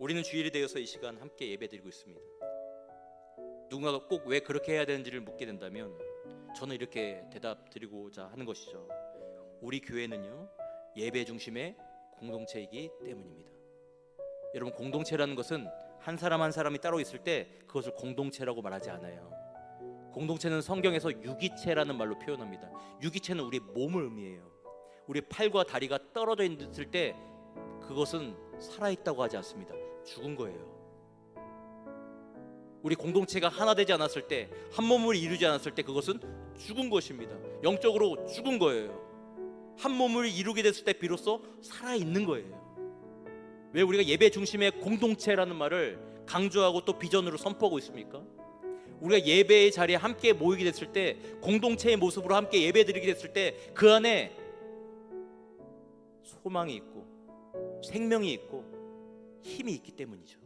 우리는 주일이 되어서 이 시간 함께 예배드리고 있습니다. 누군가가 꼭 왜 그렇게 해야 되는지를 묻게 된다면 저는 이렇게 대답 드리고자 하는 것이죠. 우리 교회는요 예배 중심의 공동체이기 때문입니다. 여러분 공동체라는 것은 한 사람 한 사람이 따로 있을 때 그것을 공동체라고 말하지 않아요. 공동체는 성경에서 유기체라는 말로 표현합니다. 유기체는 우리 몸을 의미해요. 우리 팔과 다리가 떨어져 있을 때 그것은 살아있다고 하지 않습니다. 죽은 거예요. 우리 공동체가 하나 되지 않았을 때, 한 몸을 이루지 않았을 때 그것은 죽은 것입니다. 영적으로 죽은 거예요. 한 몸을 이루게 됐을 때 비로소 살아 있는 거예요. 왜 우리가 예배 중심의 공동체라는 말을 강조하고 또 비전으로 선포하고 있습니까? 우리가 예배의 자리에 함께 모이게 됐을 때 공동체의 모습으로 함께 예배드리게 됐을 때 그 안에 소망이 있고 생명이 있고 힘이 있기 때문이죠.